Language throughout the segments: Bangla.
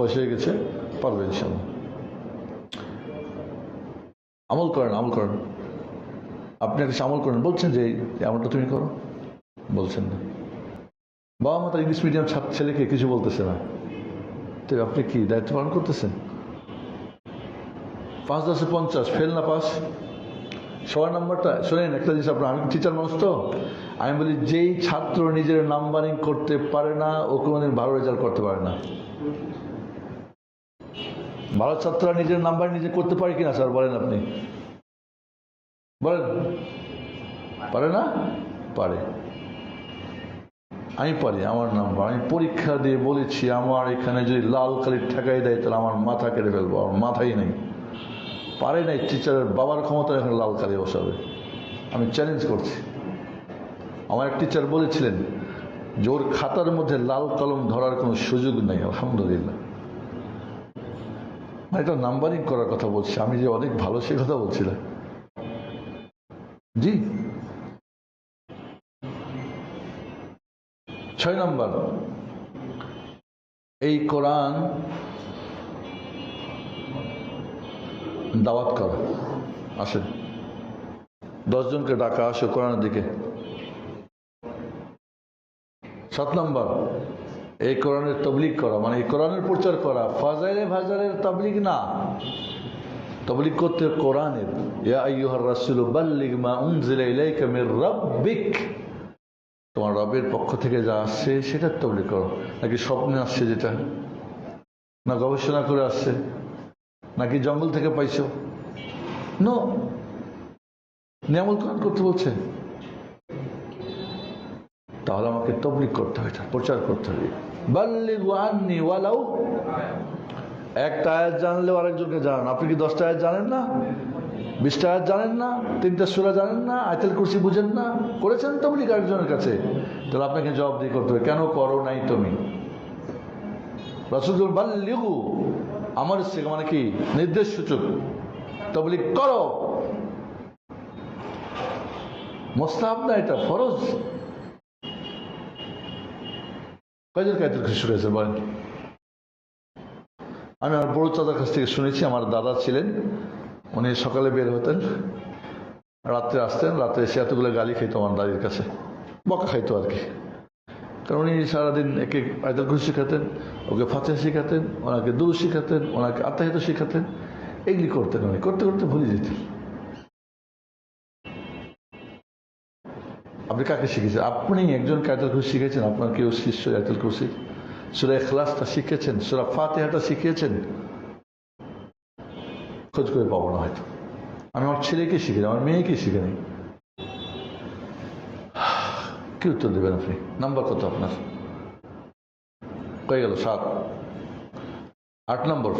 বয়স হয়ে গেছে, পারবে ইনশাল্লাহ। আমল করেন আমল করেন। আপনি একটা আমল করেন, বলছেন যে আমলটা তুমি করো। বলছেন না। বাবা মা তার ইংলিশ মিডিয়াম ছেলেকে কিছু বলতেছে না। তো আপনি কি দায়িত্ব পালন করতেছেন? পাঁচ দশে পঞ্চাশ ফেল না পাস? সবার নাম্বারটা, শোনেন, একটা জিনিস আপনার, আমি টিচার মানুষ তো? আমি বলি, যেই ছাত্র নিজের নাম্বারিং করতে পারে না, ও কোনোদিন ভালো রেজাল্ট করতে পারে না। ভালো ছাত্ররা নিজের নাম্বার নিজে করতে পারে কিনা, স্যার, বলেন আপনি। বলেন। পারে না? পারে। আমি পারি, আমার নাম্বার। আমি পরীক্ষা দিয়ে বলেছি, আমার এখানে যদি লাল কালির ঠেকাই দেয়, তাহলে আমার মাথা কেটে ফেলব, আমার মাথাই নেই। পারে নাই, টিচারের বাবার ক্ষমতা এখন লাল কালি বসাবে। আমি চ্যালেঞ্জ করছি। আমার এক টিচার বলেছিলেন যে ওর খাতার মধ্যে লাল কলম ধরার কোনো সুযোগ নেই, আলহামদুলিল্লাহ। এটা নাম্বারিং করার কথা বলছি। আমি যে অনেক ভালো, সে কথা বলছিলাম জি? ছয় নম্বর। এই কোরআন দাওয়াত করা। আসেন। দশজনকে ডাকা আসো কোরআনের দিকে। সাত নম্বর। এই কোরআনের তবলিক করা মানে এই কোরআনের প্রচার করা ফাজারে ফাজারের তবলিগ না। তবলিক করতে কোরআনের তোমার রবের পক্ষ থেকে যা আসছে, সেটার তবলিক করো। নাকি স্বপ্নে আসছে যেটা? না গবেষণা করে আসছে? নাকি জঙ্গল থেকে পাইছো? নো নিয়ামল কোরআন করতে বলছে। তাহলে আমাকে তবলিক করতে হবে প্রচার করতে হবে। আননি ওয়ালাউ। একটা আয়াত জানলেও আরেকজনকে জানান। আপনি কি দশটা আয়াত জানেন না? বিশটা আয়াত জানেন না? তিনটা সুরা জানেন না? আয়তেল কুরসি বুঝেন না? করেছেন তবলিগ আরেকজনের কাছে। তাহলে আপনাকে জবাব দিয়ে করতে হবে, কেন করো নাই তুমি? রসুল বাল্লিগু। আমার শেখা মানে কি? নির্দেশ সূচক। তবলিগ করো। মোস্তাহাব না এটা, ফরজ। কয়জন কায়তুল খুশি রয়েছে বলেন? আমি আমার বড় চাচার কাছ থেকে শুনেছি, আমার দাদা ছিলেন, উনি সকালে বের হতেন, রাত্রে আসতেন, রাত্রে এসে এতগুলো গালি খাইতো আমার দাদির কাছে, বকা খাইতো আর কি। কারণ উনি সারাদিন একে আয়তাল খুশি শেখাতেন, ওকে ফাতে শেখাতেন, ওনাকে দুরু শেখাতেন, ওনাকে আত্মাহিত শেখাতেন, এগুলি করতেন উনি, করতে করতে ভুলে যেতেন। আপনি কাকে শিখেছেন আপনি একজন কায়তুল খুশি শিখেছেন, আপনার কেউ শিষ্য আয়তুল খুশির সুরা এখলাসটা শিখেছেন, সুরা ফাতেহাটা শিখিয়েছেন খোঁজ করে পাবো না হয়তো। আমি আমার ছেলেকে শিখিনি, আমার মেয়েকে শিখিনি। কি উত্তর দেবেন আপনি? নাম্বার কত আপনার? হয়ে গেল, সাত। আট নম্বর।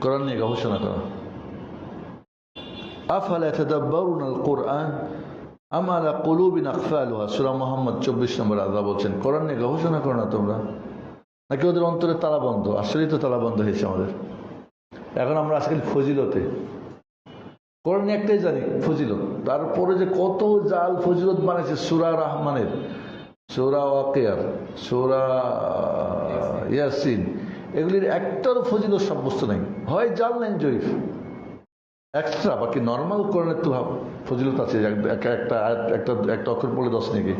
কোরআন নিয়ে গবেষণা করা। আফাল এতদাব্বারুন আল কোরআন আলা কুলুবিন আকফালুহা সূরা মুহাম্মদ 24 নম্বর আল্লাহ বলছেন, কোরআন নিয়ে গবেষণা করো না তোমরা। নাকি ওদের অন্তরে তালা বন্ধ? আসলেই তালা বন্ধ হয়েছে আমাদের। এখন আমরা আজকাল ফজিলতে। কোরআন একটাই জানি, ফজিলত। তারপরে যে কত জাল ফজিলত বানাইছে সুরা রহমানের। সুরা ওয়াকিয়ার, সুরা, ইয়াসিন, এগুলির একটারও ফজিলত সাব্যস্ত নেই। হয় জাল নেন জয়ীফ এক্সট্রা বাকি নর্মাল কোরআনের তো ফজিলত আছে, এক- একটা একটা একটা অক্ষর পড়লে দশ নাকি?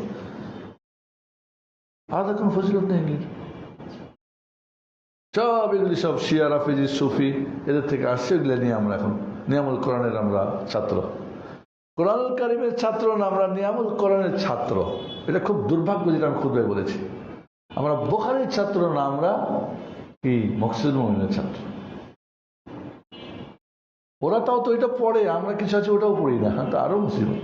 আলাদা কোনো ফজিলত নেই সব এগুলি সব শিয়া, রাফিজি, সুফি, এদের থেকে আসছে, এগুলো নিয়ে আমরা এখন নিয়ামুল কোরআনের আমরা ছাত্র। কোরআন কারিমের ছাত্র না, আমরা নিয়ামুল কোরআনের ছাত্র। এটা খুব দুর্ভাগ্য যেটা আমি খুবই বলেছি। আমরা বোখারির ছাত্র না, আমরা কি মকসুদ মোমিনের ছাত্র? ওরা তাও তো এটা পড়ে, আমরা কিছু আছে ওটাও পড়ি না। হ্যাঁ তা আরও মুসিবত।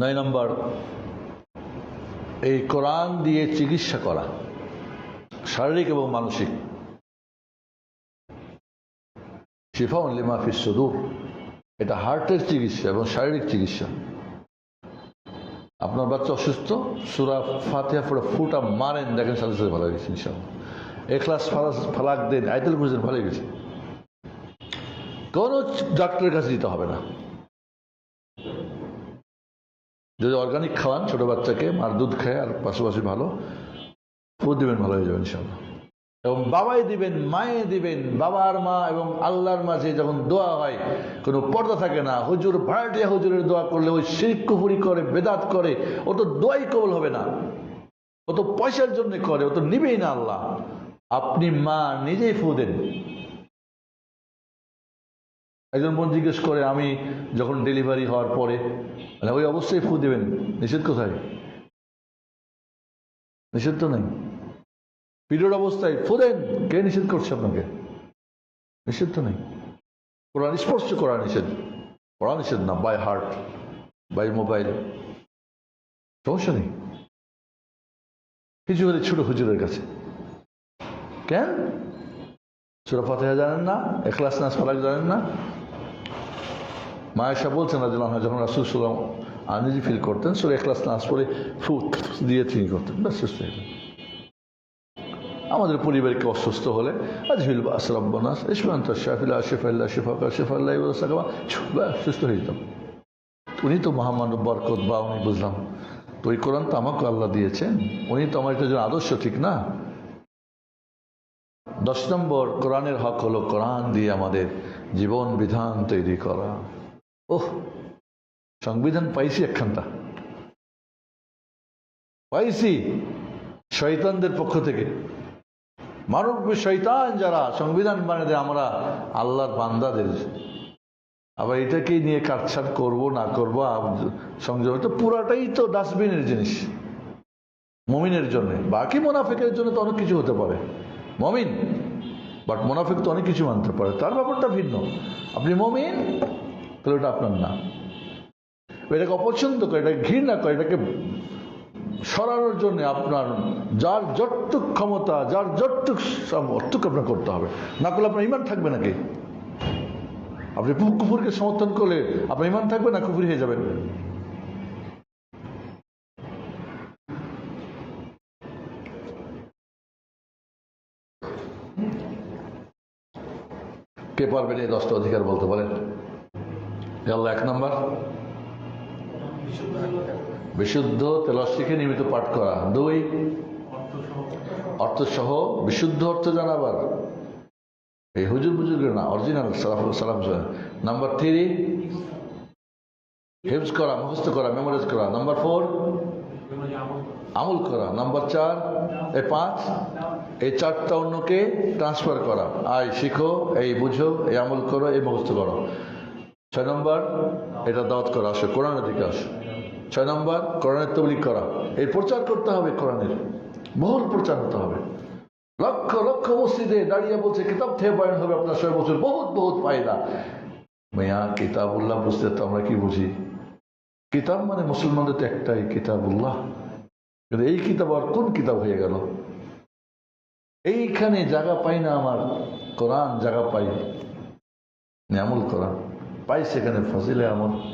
নয় নম্বর, এই কোরআন দিয়ে চিকিৎসা করা, শারীরিক এবং মানসিক। শিফা লিমাফিস সুদূর, এটা হার্টের চিকিৎসা এবং শারীরিক চিকিৎসা। আপনার বাচ্চা অসুস্থ, সুরা ফাতিহা পুরো ফুটা মারেন, দেখেন সাথে সাথে ভালো গেছে ইনশাল্লাহ এখলাস ফালাস, ফালাক দেন আইতেল খুঁজেন ভালো গেছে। কোনো ডাক্তারের কাছে দিতে হবে না। যদি অর্গানিক খাওয়ান, ছোট বাচ্চাকে, মার দুধ খায়, আর পাশাপাশি ভালো ফুড দেবেন, ভালো হয়ে যাবে ইনশাল্লাহ এবং বাবাই দিবেন, মায়ে দিবেন, বাবার মা এবং আল্লাহর মাঝে যখন দোয়া হয়, কোনো পর্দা থাকে না। হুজুর ভাড়াটিয়া হুজুরের দোয়া করলে ওই শির কুপুরি করে, বেদাত করে, ও তো দোয়াই কবল হবে না। ও তো পয়সার জন্য করে, ও তো নিবেই না আল্লাহ। আপনি মা নিজেই ফু দেন। একজন বোন জিজ্ঞেস করে, আমি যখন ডেলিভারি হওয়ার পরে মানে ওই অবস্থায় ফু দেবেন, নিষেধ কোথায়? নিষেধ তো নেই। পিরিয়ড অবস্থায় ফু দেন কে নিষেধ করছে আপনাকে? নিষেধ তো নেই। কোরআন স্পর্শ করা নিষেধ। পড়া নিষেধ না বাই হার্ট বাই মোবাইল সমস্যা নেই। কিছু হলে ছোট হুজুরের কাছে। কেন? সুরা ফাতেহা জানেন না, এখলাস নাস ফালাক জানেন না। মায়েশা বলছেন রাজুল্লাহ যখন রাসুল সাল্লাম আনিজি ফিল করতেন, সুরা এখলাস নাস পরে ফু দিয়ে তিনি করতেন, ব্যাস, সুস্থ হয়ে। আমাদের পরিবারকে অসুস্থ হলে আজহিল আসরাব্বানাস ইসমান্ত শাফিল্লা শেফাল্লাহ শেফাকা শেফাল্লাহ সুস্থ হয়ে যেতাম। উনি তো মহামানব বরকত বা উনি বুঝলাম। তো ওই কোরআন তো আমাকে আল্লাহ দিয়েছেন। উনি তো আমার একটা আদর্শ, ঠিক না? দশ নম্বর, কোরআনের হক হলো কোরআন দিয়ে আমাদের জীবন বিধান তৈরি করা। ওহ, সংবিধান পাইছি একখানটা। পাইছি। শয়তানদের পক্ষ থেকে। মানব শৈতান যারা, সংবিধান বানিয়ে দেয় আমরা আল্লাহর বান্দাদের। আবার এটাকেই নিয়ে কাটছাট করব, না করব সংযম তো পুরাটাই তো ডাস্টবিনের জিনিস। মমিনের জন্য। বাকি মোনাফিকের জন্য তো অনেক কিছু হতে পারে। মমিন। বাট মোনাফিক তো অনেক কিছু মানতে পারে। তার ব্যাপারটা ভিন্ন। আপনি মমিন, তাহলে ওটা আপনার না। এটাকে অপছন্দ করে, এটাকে ঘৃণা করে, এটাকে সরানোর জন্য আপনার যার যতটুক ক্ষমতা, যার যতটুক অতটুক আপনার করতে হবে। না করলে আপনার ইমান থাকবে নাকি? আপনি কুফুরকে সমর্থন করলে আপনার ইমান থাকবে না কুফুরি হয়ে যাবেন কে পারবেন এই দশটা অধিকার বলতে পারেন আল্লাহ এক নম্বর। বিশুদ্ধ তেলস্টিকে নিয়মিত পাঠ করা। দুই, অর্থসহ বিশুদ্ধ অর্থ জানাবার। এই হুজুর বুজুর্গের না অরিজিনাল সালাম নাম্বার থ্রি হেফজ করা, মুখস্থ করা মেমোরাইজ করা। নাম্বার ফোর আমল করা। নাম্বার চার, এই পাঁচ, এই চারটা অন্যকে ট্রান্সফার করা। আয় শিখো, এই বুঝো, এই আমল করো, এই মুখস্থ করো। ছয় নম্বর, এটা দাওয়াত করা, আসে কোরআন দিকে আসে। ছয় নম্বর, কোরআনের তবলিক করা। এই প্রচার করতে হবে কোরআনের। বহুল প্রচার হতে হবে। লক্ষ লক্ষ মসজিদে দাঁড়িয়ে বলছে, কিতাব থেকে বয়ান হবে আপনার ছয় বছর। বহুত বহুত ফায়দা। মেয়া, কিতাবুল্লাহ বুঝতে তো আমরা কি বুঝি? কিতাব মানে মুসলমানদের তো একটাই কিতাবুল্লাহ। কিন্তু এই কিতাব আর কোন কিতাব হয়ে গেল? এইখানে জায়গা পাই না আমার। কোরআন জায়গা পাই। আমল করা পাই সেখানে ফজিলে আমল।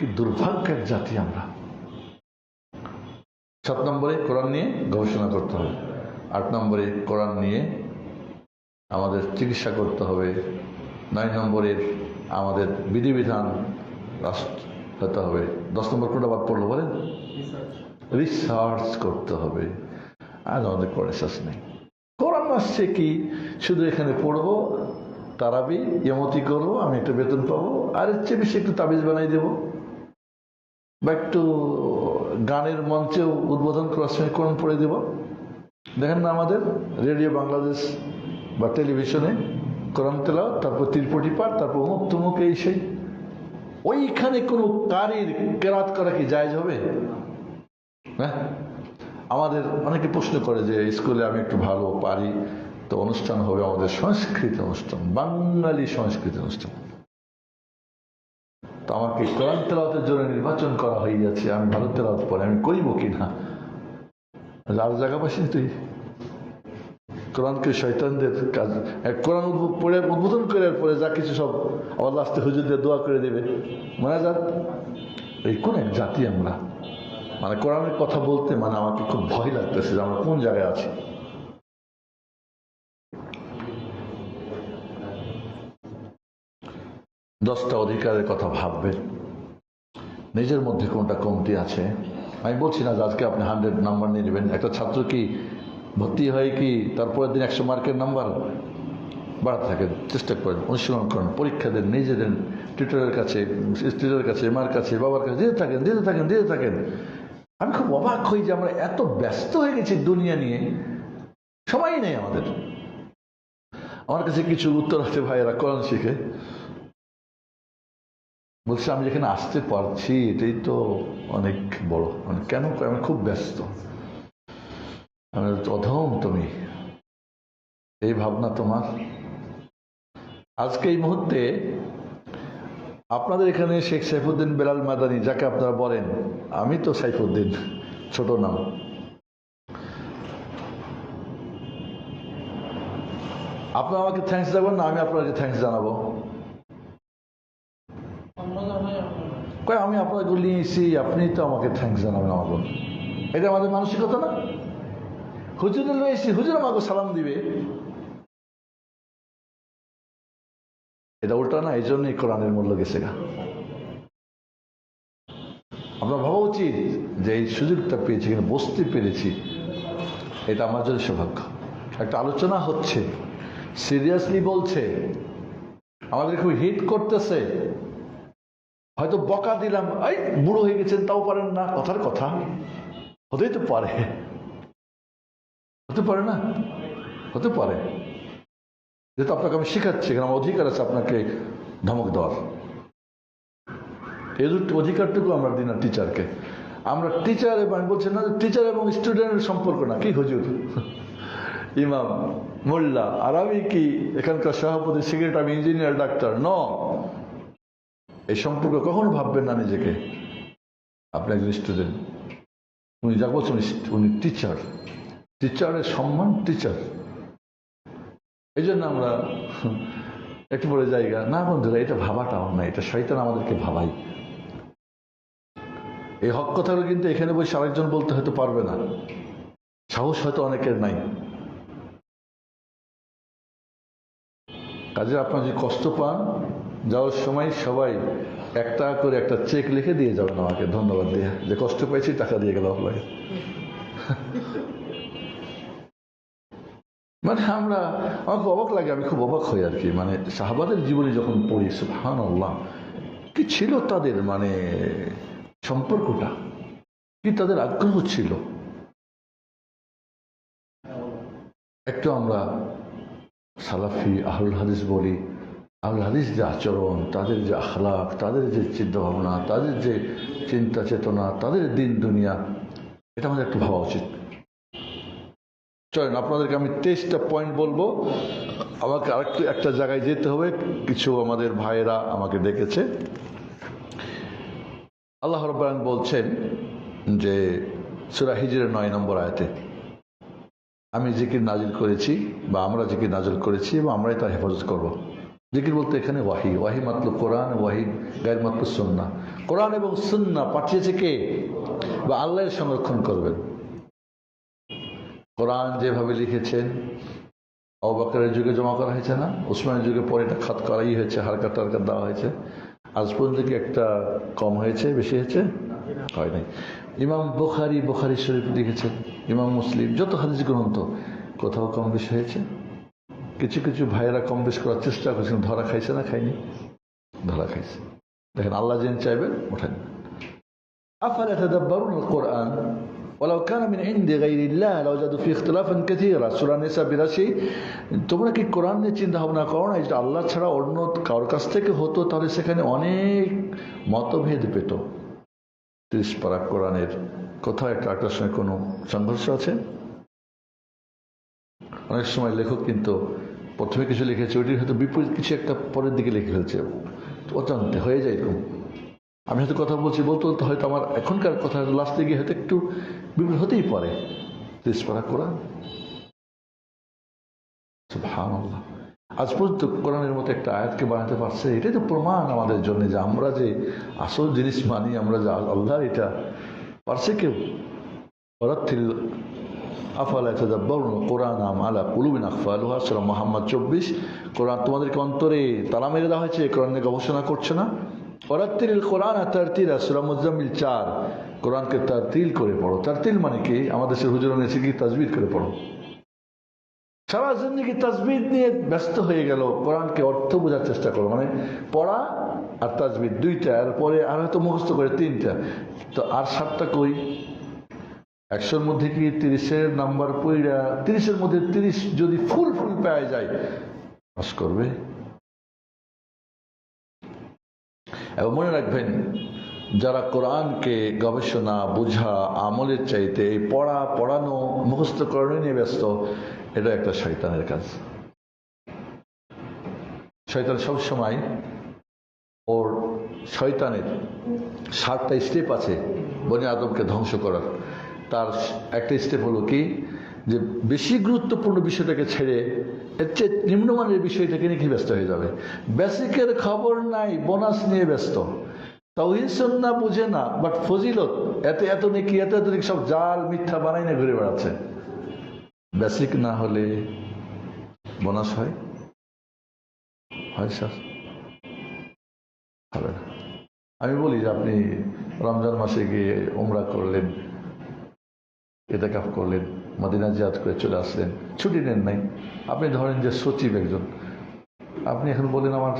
কি দুর্ভাগ্যের জাতি আমরা? সাত নম্বরে কোরআন নিয়ে গবেষণা করতে হবে। আট নম্বরে কোরআন নিয়ে আমাদের চিকিৎসা করতে হবে। নয় নম্বরে আমাদের বিধিবিধান রাষ্ট্র হতে হবে। দশ নম্বর কোনটা বাদ পড়ল বলেন? রিসার্চ করতে হবে। আর আমাদের কোনো রিসার্চ নেই। কোরআন আসছে কি? শুধু এখানে পড়ব, তারাবি ইমতি করব, আমি একটা বেতন পাবো, আর এর চেয়ে বেশি একটু তাবিজ বানাই দেবো। বা একটু গানের মঞ্চেও উদ্বোধন করার সময় কোরআন পড়ে দেব। দেখেন না আমাদের রেডিও বাংলাদেশ বা টেলিভিশনে কোরআন তেলাও তারপর তিরপটি পাঠ, তারপর অমুক তুমুক এই সেই। ওইখানে কোনো কারির কেরাত করা কি জায়জ হবে? হ্যাঁ আমাদের অনেকে প্রশ্ন করে যে স্কুলে আমি একটু ভালো পারি, তো অনুষ্ঠান হবে আমাদের সংস্কৃতি অনুষ্ঠান, বাঙালি সংস্কৃতি অনুষ্ঠান। তো আমাকে কোরআন তেলাওয়াতের জন্য নির্বাচন করা যাচ্ছে আমি ভালো তেলাওয়াত পরে আমি করিব কি না আর জায়গা পাসনি তুই? কোরআনকে শৈতানদের কাজ কোরআন পড়ে উদ্বোধন করে পরে যা কিছু সব আবার লাস্টে হুজুরদের দোয়া করে দেবে। মানে যান। এই কোন এক জাতি আমরা? মানে কোরআনের কথা বলতে মানে আমাকে খুব ভয় লাগতেছে যে আমরা কোন জায়গায় আছি? দশটা অধিকারের কথা ভাববেন নিজের মধ্যে কোনটা কমতি আছে? আমি বলছি না যে আজকে আপনি হান্ড্রেড নাম্বার নিয়ে নেবেন। একটা ছাত্র কি ভর্তি হয় কি তারপরের দিন একশো মার্কের নাম্বার? বাড়াতে থাকেন, চেষ্টা করেন, অনুশীলন করেন, পরীক্ষা দেন, নিজে দেন, টিউটারের কাছে স্ত্রীর কাছে, মার কাছে, বাবার কাছে দিতে থাকেন দিতে থাকেন দিতে থাকেন। আমি খুব অবাক হই যে আমরা এত ব্যস্ত হয়ে গেছি দুনিয়া নিয়ে। সময় নেই আমাদের। আমার কাছে কিছু উত্তর আছে ভাইয়েরা, কোরআন শিখে। বলছে, আমি যেখানে আসতে পারছি, এটাই তো অনেক বড়। মানে কেন আমি খুব ব্যস্ত? আমি অধম তুমি। এই ভাবনা তোমার। আজকে এই মুহূর্তে আপনাদের এখানে শেখ সাইফুদ্দিন বেলাল মাদানি, যাকে আপনারা বলেন, আমি তো সাইফুদ্দিন, ছোট নাম। আপনার আমাকে থ্যাঙ্কস দেবেন না, আমি আপনাকে থ্যাঙ্কস জানাব। কয়, আমি আপনাকে নিয়ে এসেছি, আপনি তো আমাকে থ্যাঙ্কস জানাবেন আমাকে এটা আমাদের মানসিকতা না? হুজুরে নিয়ে এসেছি হুজুর আমাকে সালাম দিবে। এটা উল্টা না, এই জন্যই কোরআনের মূল্য গেছে গা। আমরা ভাবা উচিত যে এই সুযোগটা পেয়েছি, এখানে বসতে পেরেছি। এটা আমার জন্য সৌভাগ্য। একটা আলোচনা হচ্ছে সিরিয়াসলি বলছে। আমাদের খুব হিট করতেছে। হয়তো বকা দিলাম, এই, বুড়ো হয়ে গেছেন, তাও পারেন না। কথার কথা। হতেই তো পারে। হতে পারে না? হতে পারে। যেহেতু আপনাকে আমি শেখাচ্ছি, এখানে আমার অধিকার আছে আপনাকে ধমক দেওয়ার। এই দুটো অধিকারটুকু আমরা দিই না টিচারকে আমরা টিচার এবং বলছি না টিচার এবং স্টুডেন্টের সম্পর্ক না। কি হুজুর? ইমাম, মোল্লা আর আমি কি এখানকার সভাপতি সেক্রেটারি ইঞ্জিনিয়ার ডাক্তার ন এই সম্পর্ক কখনো ভাববেন না নিজেকে? আপনি একজন স্টুডেন্ট উনি যা বলছেন, উনি- টিচার টিচারের সম্মান টিচার এই জন্য আমরা একটু বড় জায়গা না বন্ধুরা, এটা ভাবাটাও না এটা শয়তান আমাদেরকে ভাবাই এই হক কথাগুলো কিন্তু এখানে বসে আরেকজন বলতে হয়তো পারবে না। সাহস হয়তো অনেকের নাই। কাজে আপনার যে কষ্ট পান যাওয়ার সময় সবাই এক টাকা করে একটা চেক লিখে দিয়ে যাবেন আমাকে, ধন্যবাদ দিয়ে। যে কষ্ট পেয়েছি, টাকা দিয়ে গেল আপনাকে। মানে আমরা খুব অবাক লাগে, আমি খুব অবাক হই আর কি। মানে সাহাবাদের জীবনে যখন পড়ি সুহান আল্লাহ কি ছিল তাদের মানে সম্পর্কটা? কি তাদের আগ্রহ ছিল? একটু আমরা সালাফি আহুল হাদিস বলি আহুল হাদিস যে আচরণ, তাদের যে আখলাক তাদের যে চিন্তা ভাবনা তাদের যে চিন্তা চেতনা, তাদের দিন দুনিয়া, এটা আমাদের একটু ভাবা উচিত। চলেন, আপনাদেরকে আমি তেইশটা পয়েন্ট বলব। আমাকে আরেকটু একটা জায়গায় যেতে হবে। কিছু আমাদের ভাইয়েরা আমাকে ডেকেছে। আল্লাহ রব্বান বলছেন যে, সুরা হিজরের নয় নম্বর আয়তে, আমি জিকির নাজিল করেছি বা আমরা জিকির নাজিল করেছি এবং আমরাই তার হেফাজত করব। জিকির বলতে এখানে ওয়াহি। ওয়াহি মাত্র কোরআন, ওয়াহি গায়ের মাত্র সুন্না কোরআন এবং সুন্না পাঠিয়েছে কে? বা আল্লাহের সংরক্ষণ করবেন। কোরআন যেভাবে লিখেছেন অবাকারের যুগে জমা করা হয়েছে না? ওসমানের যুগে পরে এটা খাত করাই হয়েছে হারকাত টারকাত দেওয়া হয়েছে। আজ পর্যন্ত কি একটা কম হয়েছে, বেশি হয়েছে? হয় নাই। ইমাম বোখারি বোখারি শরীফ লিখেছেন, ইমাম মুসলিম, যত হাদিস গ্রন্থ, কোথাও কম বেশি হয়েছে? কিছু কিছু ভাইয়েরা কম বেশ করার চেষ্টা করছেন ধরা খাইছে না খায়নি ধরা খাইছে দেখেন আল্লাহ যেন চাইবেন ওঠেন أفلا يتدبرون القرآن ولو كان من عند غير الله لوجدوا فيه اختلافا كثيرا সূরা নিসা 82 তোমরা কি কোরআন নিয়ে চিন্তা ভাবনা করো না এটা আল্লাহ ছাড়া অন্য কারোর কাছ থেকে হতো তাহলে সেখানে অনেক মতভেদ পেত ত্রিশ পারা কোরআনের কোথাও একটা একটার সঙ্গে কোনো সংঘর্ষ আছে অনেক সময় লেখক কিন্তু প্রথমে কিছু লিখেছে, ওইটির হয়তো বিপরীত কিছু একটা পরের দিকে লিখে ফেলছে। অজান্তে হয়ে যায় এরকম। আমি হয়তো কথা বলছি বলতে বলতে হয়তো আমার এখনকার কথা লাস্টে গিয়ে হয়তো একটু বিপরীত হতেই পারে। পারা কোরআন। সুবহানাল্লাহ। আজ পর্যন্ত কোরআনের মতো একটা আয়াতকে বানাতে পারছে এটাই তো প্রমাণ আমাদের জন্য যে আমরা যে আসল জিনিস মানি, আমরা যে আল্লাহর এটা পারছে কেউ? আফালা তাদাব্বারুন কোরআন আম আলা কুলুবিন আকফালুহা সূরা মুহাম্মদ 24 কোরআন তোমাদেরকে অন্তরে তালা মেরে দেওয়া হয়েছে কোরআন নিয়ে গবেষণা করছে না। পরাত্তিল কোরআন আর তারতিরা সুরা মুজাম্মিল চার। কোরআনকে তারতিল করে পড়ো। তারতিল মানে কি? আমাদের সে হুজুর এসে কি তাজবিদ করে পড়ো। সারা জিন্দগি তাজবিদ নিয়ে ব্যস্ত হয়ে গেল। কোরআনকে অর্থ বোঝার চেষ্টা করো। মানে পড়া আর তাজবিদ দুইটা, আর পরে আর হয়তো মুখস্থ করে তিনটা। তো আর সাতটা কই? একশোর মধ্যে কি তিরিশের নাম্বার পইরা তিরিশের মধ্যে তিরিশ যদি ফুল ফুল পাওয়া যায় পাস করবে। এবং মনে রাখবেন, যারা কোরআনকে গবেষণা, বোঝা, আমলের চাইতে এই পড়া, পড়ানো মুখস্থকরণে নিয়ে ব্যস্ত, এটা একটা শয়তানের কাজ। শয়তান সবসময় ওর শয়তানের সাতটা স্টেপ আছে বনি আদমকে ধ্বংস করার। তার একটা স্টেপ হলো কি? যে বেশি গুরুত্বপূর্ণ বিষয়টাকে ছেড়ে এর চেয়ে নিম্নমানের বিষয়টাকে নিয়ে কি ব্যস্ত হয়ে যাবে? বেসিকের খবর নাই, বোনাস নিয়ে ব্যস্ত। তাওহিদ সন্না বুঝে না বাট ফজিলত, এত এত নাকি, এত এত নাকি, সব জাল, মিথ্যা বানাই না ঘুরে বেড়াচ্ছে। বেসিক না হলে বোনাস হয়? হয় স্যার। আমি বলি যে আপনি রমজান মাসে গিয়ে ওমরা করলেন এটা কাপ করলেন, মদিনা জিয়াদ করে চলে আসলেন। ছুটি নেন নাই। আপনি ধরেন যে সচিব একজন। আপনি এখন বলেন, আমার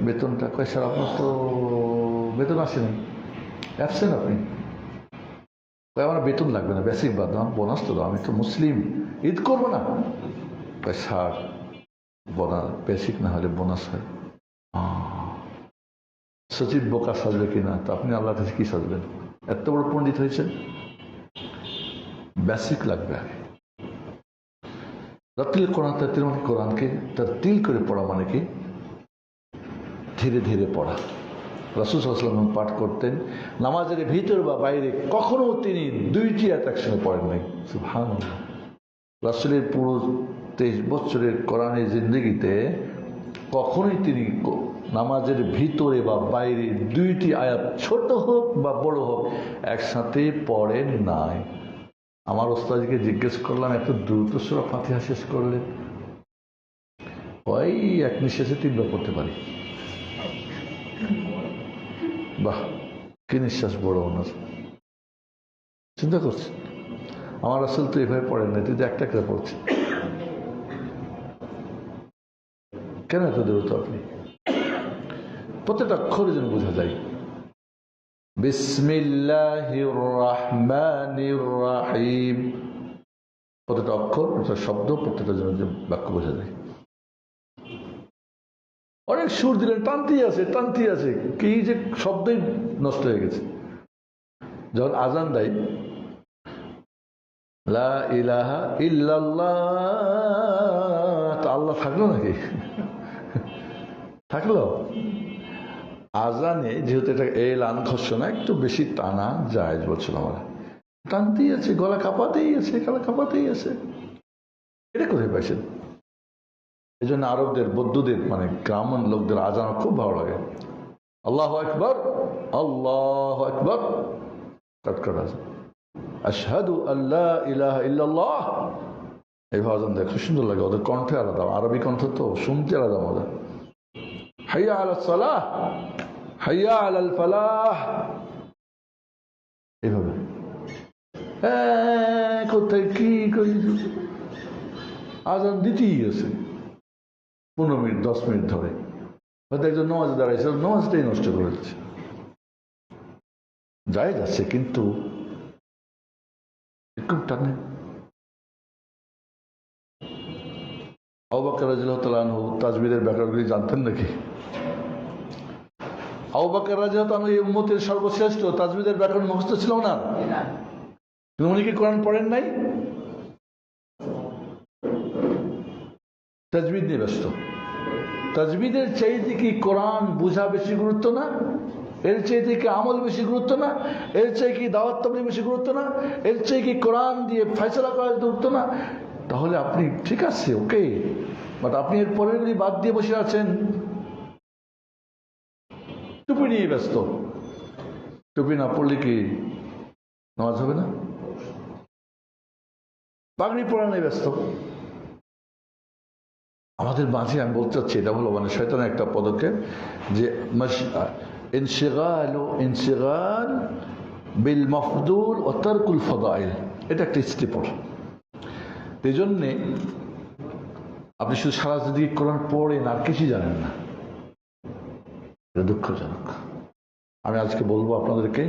বেতনটা কয় স্যার? আপনার তো বেতন আসেনি অ্যাবসেন্ট আপনি? কয়, আমার বেতন লাগবে না। বেসিক বাদ আমার বোনাস তো আমি তো মুসলিম। ঈদ করব না? কয়, স্যার বোনাস বেসিক না হলে বোনাস হয়। সচিব বোকা সাজবে কিনা? তো আপনি আল্লাহ কাছে কী সাজবেন? এত বড় পণ্ডিত হয়েছেন? বেসিক লাগবে। আগে রাত্রিল কোরআন তার মানে কোরআনকে তার তিল করে পড়া মানে কি? ধীরে ধীরে পড়া। রাসুল সাল্লাম পাঠ করতেন, নামাজের ভিতর বা বাইরে কখনো তিনি দুইটি এক একসঙ্গে পড়েন নাই। ভাঙ রাসুলের পুরো তেইশ বছরের কোরআনের জিন্দগিতে কখনোই তিনি নামাজের ভিতরে বা বাইরে দুইটি আয়াত ছোট হোক বা বড় হোক একসাথে পড়েন নাই। আমার ওস্তাদকে জিজ্ঞেস করলাম, এত দ্রুত সুরা ফাতিহা শেষ করলেন ওই এক নিঃশ্বাসে তিনবার পড়তে পারি। বাহ, কি নিঃশ্বাস বড় ওনার চিন্তা করছি আমার আসল তো এভাবে পড়েন না তুই একটা করে পড়ছে কেন এত দ্রুত আপনি? প্রত্যেকটা অক্ষরে যেন বোঝা যায়। বিসমিল্লাহির রহমানির রাহিম প্রত্যেকটা অক্ষর প্রত্যেকটা শব্দ প্রত্যেকটা বাক্য বোঝা যায়। অনেক সুর দিলেন আছে আছে। কি যে শব্দই নষ্ট হয়ে গেছে। যখন আজান দেয়, লা ইলাহা ইল্লাল্লাহ, তা আল্লাহ থাকল নাকি? থাকল? আজানে, যেহেতু এটা এল আন ঘর্ষণা একটু বেশি টানা যায় বলছিলাম আমরা টানতেই আছে, গলা কাঁপাতেই আছে, গলা কাঁপাতেই আছে। এটা কোথায় পাইছেন? এই জন্য আরবদের, বৌদ্ধদের মানে গ্রামীণ লোকদের আজান খুব ভালো লাগে। আল্লাহ একবার আল্লাহ একবার কাটকাট আজান আশহাদু আল্লাহ ইলাহা ইল্লাল্লাহ। এইভাবে আজান দেয় খুব সুন্দর লাগে ওদের কণ্ঠে আলাদা, আরবি কণ্ঠ তো শুনতে আলাদা মজা। হাইয়া আলা সালাহ। হাইয়া ফালাহ। কোথায় কি করি আজান দিতেই আছে। পনেরো মিনিট, দশ মিনিট ধরে। হয়তো একজন নমাজ দাঁড়াইছে, নমাজটাই নষ্ট করে দিচ্ছে। যাই যাচ্ছে, কিন্তু একটু টানে। রাজিল্লাহু তাজবিদের ব্যাপারগুলি জানতেন নাকি? আবাক্কর রাজিল্লাহ এই উম্মতের সর্বশ্রেষ্ঠ তাজবিদের ব্যাকরণ মুখস্থ ছিল না কিন্তু উনি কি কোরআন পড়েন নাই? তাজবিদ নিয়ে ব্যস্ত। তাজবিদের চাইতে কি কোরআন বোঝা বেশি গুরুত্ব না? এর চাইতে কি আমল বেশি গুরুত্ব না? এর চাই কি দাওয়াত তাবলিগ বেশি গুরুত্ব না? এর চাই কি কোরআন দিয়ে ফয়সলা করা গুরুত্ব না? তাহলে আপনি ঠিক আছে ওকে বাট আপনি এর পরেরগুলি বাদ দিয়ে বসে আছেন। নিয়ে ব্যস্ত। টুপি না পড়লে কি নামাজ হবে না? পাগড়ি পরা নিয়ে ব্যস্ত। আমাদের মাঝে আমি বলতে চাচ্ছি, এটা হলো মানে শয়তানের একটা পদক্ষেপ, যে ইনশিগাল ইনশিগাল বিল মফদুল ও তারকুল ফদাইল। এটা একটা স্টেপর এই জন্যে আপনি শুধু সারা দিকে কোরআন পড়েন, আর কিছুই জানেন না। এটা দুঃখজনক। আমি আজকে বলবো আপনাদেরকে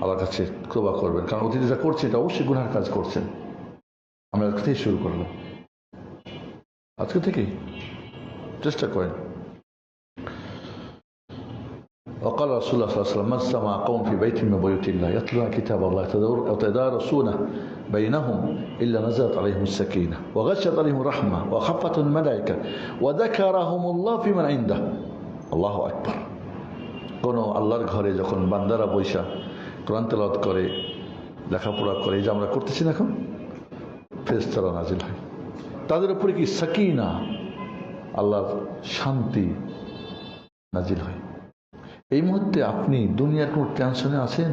আল্লাহর কাছে ক্ষোভা করবেন কারণ অতীতে যা করছে এটা অবশ্যই গুনার কাজ করছেন আমরা আজকে থেকে শুরু করবো আজকে থেকেই চেষ্টা করেন وقال رسول الله صلى الله عليه وسلم من سمع قوم في بيت من بيوت الله يتلون كتاب الله وتدارسونه بينهم إلا نزلت عليهم السكينة وغشت عليهم الرحمة وخفتهم الملائكة وذكرهم الله في من عنده الله أكبر কোনো আল্লাহর ঘরে যখন বান্দারা কোরআন তেলাওয়াত করে, লেখাপড়া করে, এই যে আমরা করতেছি না এখন ফেরেশতারা নাজিল হয়। তাদের উপরে কি সাকিনা, আল্লাহর শান্তি নাজিল হয়? এই মুহূর্তে আপনি দুনিয়ার কোনো টেনশনে আছেন?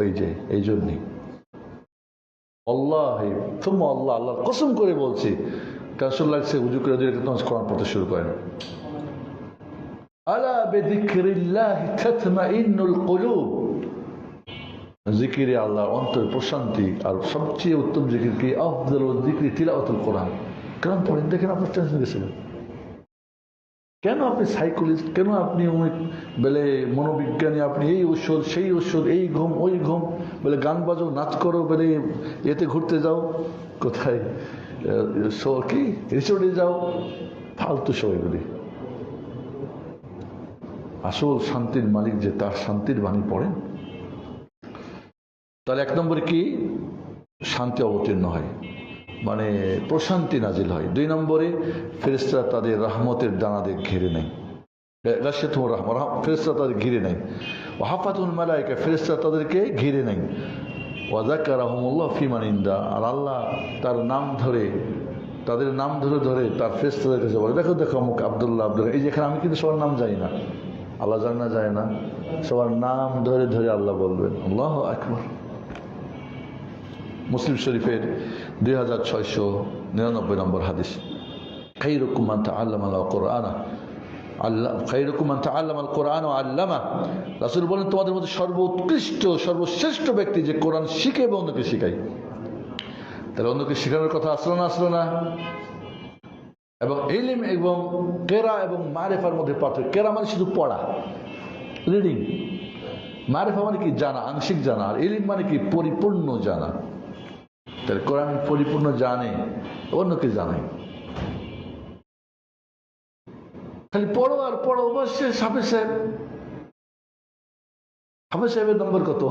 ওই যে এই জন্যই আল্লাহ আল্লাহ আল্লাহ কসম করে বলছি, টেনশন লাগছে উজু করে দিয়ে কোরআন পড়তে শুরু করেন। জিকিরে আল্লাহ অন্তর প্রশান্তি আর সবচেয়ে উত্তম জিকির কি? আফদল জিকির তিলাওয়াতুল কোরআন। পড়েন দেখেন আপনার টেনশন গেছিলেন কেন আপনি সাইকোলজিস্ট? কেন আপনি বলে মনোবিজ্ঞানী, আপনি এই ওষুধ সেই ওষুধ এই ঘুম, ওই ঘুম, বলে গান বাজো নাচ করো, বলে এতে ঘুরতে যাও, কোথায়? কি? রিসোর্টে যাও, ফালতু সব এগুলি আসল শান্তির মালিক যে, তার শান্তির বাণী পড়েন। তাহলে এক নম্বরে কি? শান্তি অবতীর্ণ হয় মানে প্রশান্তি নাজিল হয়। দুই নম্বরে ফেরেস্তারা তাদের রাহমতের দানাদের ঘিরে নেয়। রাশিয়াত ফেরেস্তারা তাদের ঘিরে নেয়। ও হাফাতুল মালাইকা তাদেরকে ঘিরে নেয়। ওয়াজাক্কা রহমুল্লাহ ফিমানিন্দা আর আল্লাহ তার নাম ধরে, তাদের নাম ধরে ধরে তার ফেরেস্তাদের কাছে বলে, দেখো দেখো, অমুক আবদুল্লাহ আব্দুল এই যেখানে আমি কিন্তু সবার নাম যাই না। আল্লাহ জানে যায় না। সবার নাম ধরে ধরে আল্লাহ বলবেন আল্লাহ আকবর। মুসলিম শরীফের দুই হাজার ছয়শো নিরানব্বই নম্বর হাদিস। মান কোরআনা। আল্লাহ কোরআন ও আল্লামা। রাসূল তোমাদের মধ্যে সর্বোৎকৃষ্ট, সর্বশ্রেষ্ঠ ব্যক্তি যে কোরআন শিখে এবং অন্যকে তাহলে অন্যকে শেখানোর কথা আসলো না আসলো না? এবং ইলিম এবং কেরা এবং মারেফার মধ্যে পার্থক্য। কেরা মানে শুধু পড়া রিডিং মারেফা মানে কি জানা, আংশিক জানা, আর ইলিম মানে কি পরিপূর্ণ জানা। তাহলে কোরআন পরিপূর্ণ জানে, অন্যকে জানায় খালি পড়ো আর পড়ো অবশ্যই সাফে সাহেব হাফেজ সাহেবের নম্বর কত?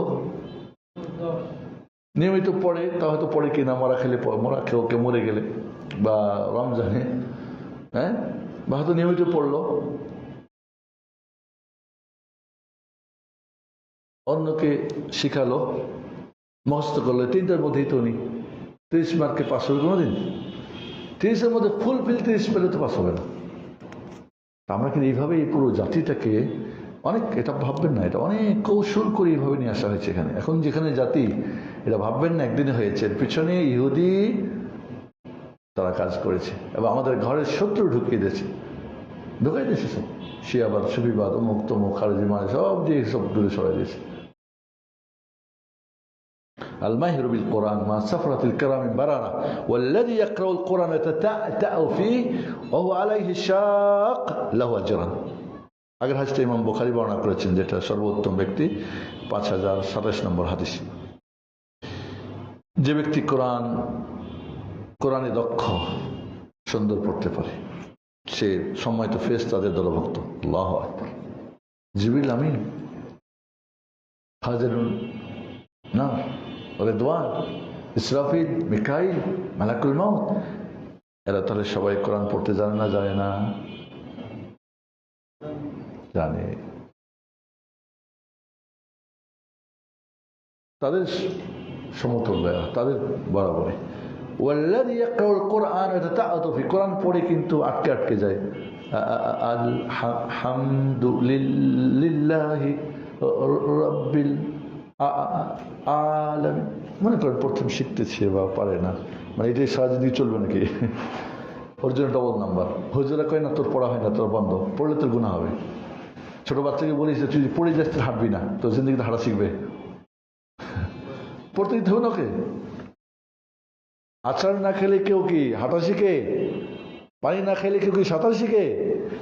নিয়মিত পড়ে, তা হয়তো পড়ে কিনা, মরা খেলে মরা খেয়েও কে মরে গেলে, বা রমজানে হ্যাঁ? বা হয়তো নিয়মিত পড়ল। অন্যকে শিখালো মস্ত করল, তিনটার মধ্যেই তো উনি তিরিশ মার্কে পাস হবে কোনোদিন। তিরিশের মধ্যে ফুল ফিল তিরিশ পেলে তো পাস হবে না। আমরা কিন্তু এইভাবে এই পুরো জাতিটাকে অনেক এটা ভাববেন না এটা অনেক কৌশল করে এইভাবে নিয়ে আসা হয়েছে এখানে এখন যেখানে জাতি এটা ভাববেন না একদিনে হয়েছে এর পিছনে ইহুদি তারা কাজ করেছে এবং আমাদের ঘরের শত্রু ঢুকিয়ে দিয়েছে ঢুকাই দিয়েছে সব শিয়াবাদ সুবিবাদ অমুক তমুক খারেজি মানে সব দিয়ে সব দূরে সরাই দিয়েছে الماهر بالقرآن مع سفرة الكرام بررة والذي يقرأ القرآن يتتأتأ فيه وهو عليه شاق له أجرا আগের হাদিসটা ইমাম বুখারি বর্ণনা করেছেন, যেটা সর্বোত্তম ব্যক্তি, পাঁচ হাজার সাতাশ নম্বর হাদিস। যে ব্যক্তি কোরআন, কোরআনে দক্ষ, সুন্দর পড়তে পারে, সে সম্মানিত ফেস তাদের দলভক্ত। আল্লাহ আকবর। জিবিল আমিন। হাজারুন না রেদওয়ান, ইসরাফিল, মিকাইল, মালাকুল মাউত। এরা তাহলে সবাই কোরআন পড়তে জানে না জানে না? জানে। তাদের সমতুল্য তাদের বরাবরে কোরআন পড়ে কিন্তু আটকে আটকে যায়। মনে করেন প্রথম শিখতেছে বা পারে না। মানে এটাই সাহায্য দিয়ে চলবে নাকি? ওর জন্য ডবল নাম্বার হুজুরা কয় না, তোর পড়া হয় না, তোর বন্ধ। পড়লে তোর গুণা হবে। ছোট বাচ্চাকে বলিস যে, তুই পড়ে যাস হাঁটবি না, তোর জিন্দগিতে হাঁটা শিখবে। পড়তে দিতে হবে ওকে? আচার না খেলে কেউ কি হাঁটা শিখে? পানি না খেলে কেউ কি সাঁতার শিখে?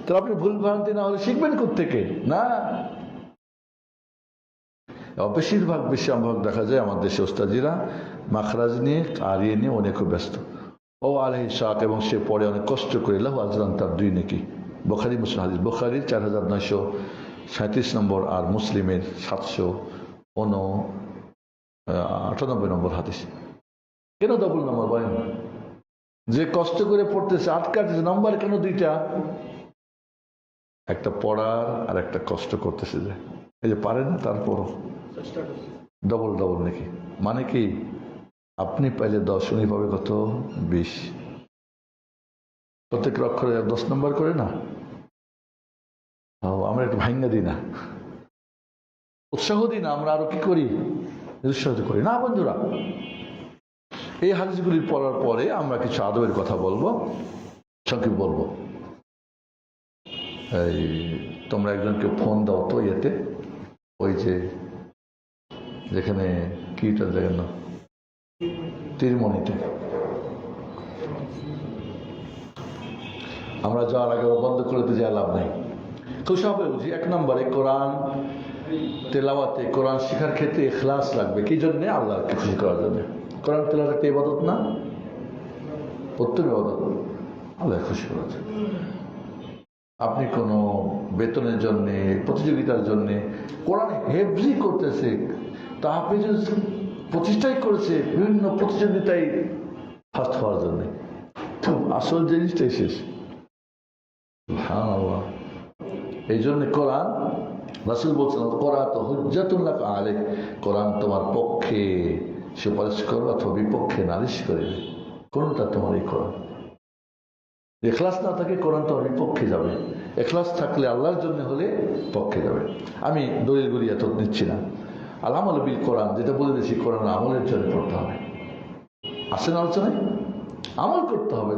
তাহলে আপনি ভুল ভ্রান্তি না হলে শিখবেন থেকে না? বেশিরভাগ বেশিরভাগ দেখা যায় আমার দেশে ওস্তাজিরা মাখরাজ নিয়ে আর ইয়ে নিয়ে অনেক ব্যস্ত। ও আলহি শাক এবং সে পরে অনেক কষ্ট করে লাহ আজরান তার দুই নাকি। বোখারি মুসলিম হাদিস বোখারির চার হাজার নয়শো সাঁত্রিশ নম্বর আর মুসলিমের সাতশো উন আটানব্বই নম্বর হাদিস। কেন ডবল নম্বর বলেন যে কষ্ট করে পড়তেছে আটকাতেছে নম্বর কেন দুইটা? একটা পড়ার আর একটা কষ্ট করতেছে যে। এই যে পারে না তারপরও। ডবল ডবল নাকি? মানে কি? আপনি পাইলে দশ উনি পাবে কত? বিশ। প্রত্যেক অক্ষরে দশ নম্বর করে না? আমরা একটু ভাঙ্গা দিই না। উৎসাহ দিই না, আমরা আরও কি করি? উৎসাহিত করি। না বন্ধুরা, এই হাদিসগুলি পড়ার পরে আমরা কিছু আদবের কথা বলব, সংক্ষেপ বলব। এই, তোমরা একজনকে ফোন দাও তো ইয়েতে, ওই যে, যেখানে কিটা দেখেন না? তিরমণিতে। আমরা যাওয়ার আগে বন্ধ করে দিয়ে লাভ নাই। খুশি হবে বুঝি, এক নম্বরে কোরআন তেলাওয়াতে, কোরআন শেখার ক্ষেত্রে এখলাস লাগবে। কি জন্যে? আল্লাহকে খুশি করার জন্য। কোরআন তেলাওয়াত একটা ইবাদত না? উত্তম ইবাদত। আল্লাহ খুশি করার আপনি কোনো বেতনের জন্যে, প্রতিযোগিতার জন্যে কোরআন হেভলি করতেছে, তা আপনি যে প্রতিষ্ঠাই করেছে বিভিন্ন প্রতিযোগিতায় ফার্স্ট হওয়ার জন্যে। তো আসল জিনিসটাই শেষ। এই জন্য কোরআন, রাসুল বলছেন কোরআন তো হুজ্জাতুল্লাহ আলে কোরআন তোমার পক্ষে সুপারিশ করো অথবা বিপক্ষে নালিশ করে কোনটা তোমার এই কোরআন? এখলাস না থাকে কোরআন তোমার বিপক্ষে যাবে। এখলাস থাকলে আল্লাহর জন্য হলে পক্ষে যাবে। আমি দলিলগুলি এত নিচ্ছি না। আল আমল বিল কোরআন, যেটা বলে দিয়েছি, কোরআন আমলের জন্য পড়তে হবে। আসেন আলোচনায়? আমল করতে হবে।